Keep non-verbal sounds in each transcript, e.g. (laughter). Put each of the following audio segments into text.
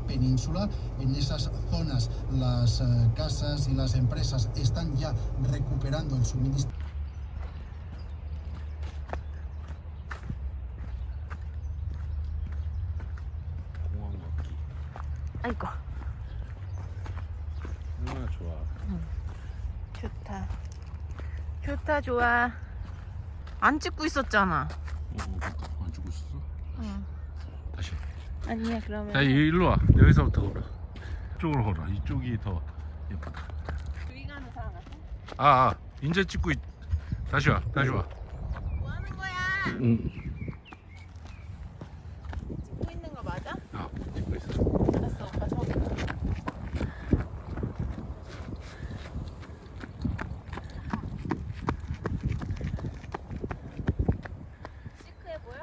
Península. En esas zonas las eh, casas y las empresas están ya recuperando el suministro. 아이고 얼마나 좋아 좋다 좋다 좋아 안 찍고 있었잖아 어, 안 주고 있었어? 응. 다시 아니야 그러면. 야 일로 와. 여기서부터 걸어. 이쪽으로 걸어. 이쪽이 더 예쁘다. 여기 가는 사람 같아? 아, 아. 이제 찍고 있... 다시 와 다시 와. 뭐 하는 거야? 응. 찍고 있는 거 맞아? 아 찍고 있어 알았어 오빠 저기 시크해 보여?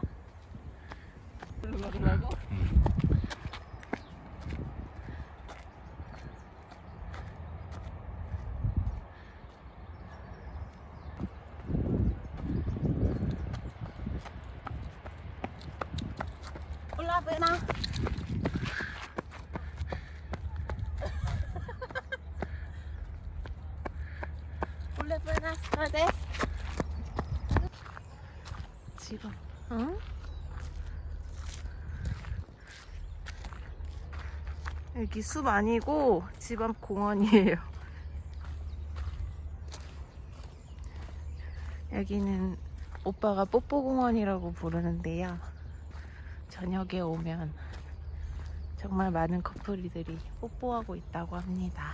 Buenas tardes. 지금, 응? 여기 숲 아니고 집 앞 공원이에요. 여기는 오빠가 뽀뽀공원이라고 부르는데요. 저녁에 오면 정말 많은 커플들이 뽀뽀하고 있다고 합니다.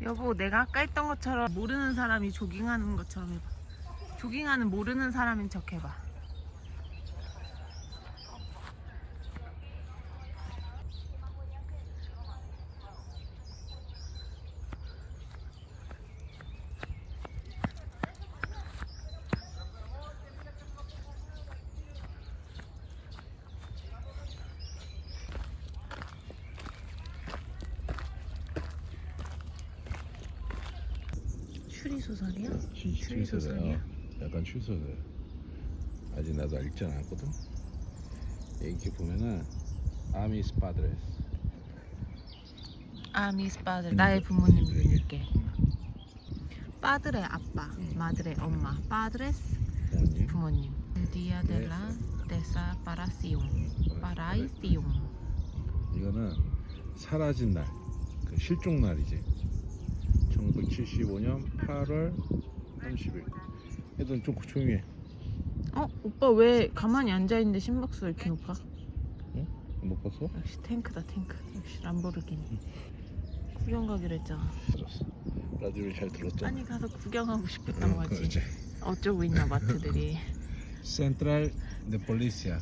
여보, 내가 아까 했던 것처럼 모르는 사람이 조깅하는 것처럼 해봐. 조깅하는 모르는 사람인 척 해봐. 추리소설이야? 추리소설이야? 약간 추리소설 아직 나도 읽지 않았거든 이렇게 보면은 아미스 파드레스 아, 미스 빠들. 나의 부모님 읽을게. 빠들의 아빠, 마들의 엄마, 빠드레스 부모님 부모님. 디아 델라 데사 파라시옹, 파라이시옹. 이거는 사라진 날, 그 실종 날이지. 1975년 8월 30일. 애들은 좀 조용히 해. 어, 오빠 왜 가만히 앉아 있는데 심박수 왜 이렇게 높아? 못 봤어? 역시 탱크다 탱크. 역시 람보르기니. 구경 가기로 했잖아. 들었어. 라디오를 잘 들었잖아. 아니 가서 구경하고 싶었단 말이지. 그렇지. 어쩌고 있나 마트들이. (laughs) 센트럴 네 폴리시아.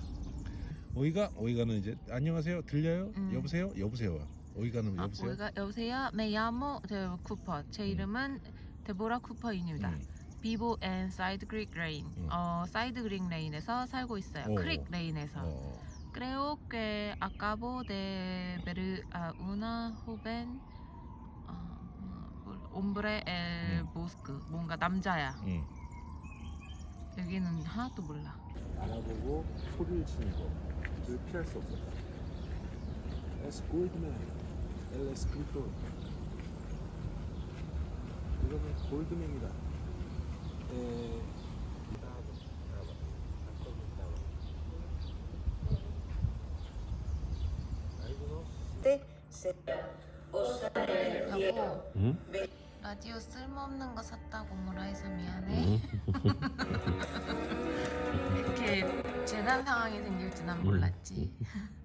오이가 오이가는 이제 안녕하세요 들려요? 음. 여보세요? 여보세요. 오이가는 아, 여보세요? 우리가 여보세요. 메야모 데 쿠퍼. 제 이름은 데보라 쿠퍼입니다. 음. 비보 앤 사이드 그릭 레인. 음. 어, 사이드 그릭 레인에서 살고 있어요. 오. 크릭 레인에서. 어. Creo que acabo de ver a una joven 어, hombre el 음. bosque. 뭔가 남자야. 응. 여기는 하나도 몰라. 알아보고 소리를 치는 거를 피할 수 없었다. Es Goldman, el escritor. 이거는 골드맨이다. 에... 여보, 응? 라디오 쓸모없는 거 샀다고 뭐라 해서 미안해. (laughs) 이렇게 재난 상황이 생길 줄 난 몰랐지. (laughs)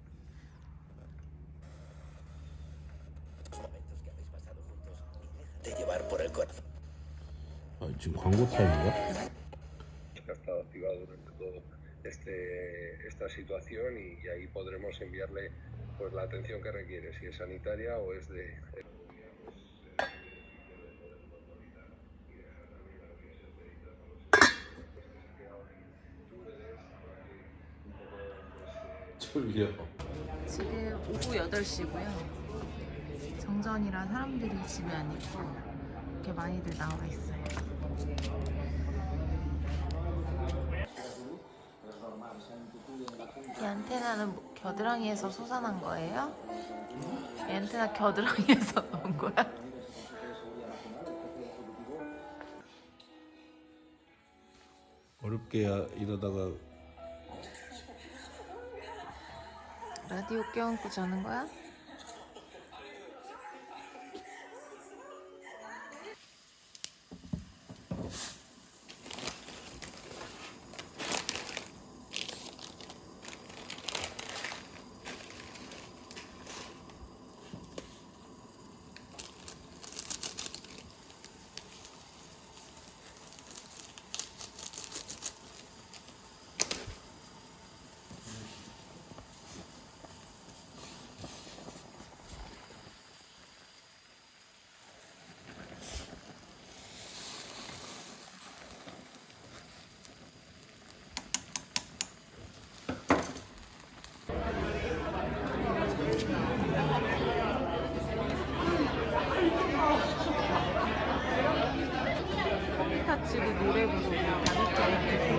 지금 광고 타임인가? que ha estado activado durante todo este, esta situación y, y ahí podremos enviarle pues la atención que requiere, si es sanitaria o es de, 졸려. 지금 오후 8시고요. 정전이라 사람들이 집에 안 있고 이렇게 많이들 나와 있어요. 이 안테나는 뭐 겨드랑이에서 솟아난 거예요? 이 안테나 겨드랑이에서 (laughs) 나온 거야? 어렵게 이러다가 라디오 껴안고 자는 거야? 컴퓨터 치고 노래 부르고 다비치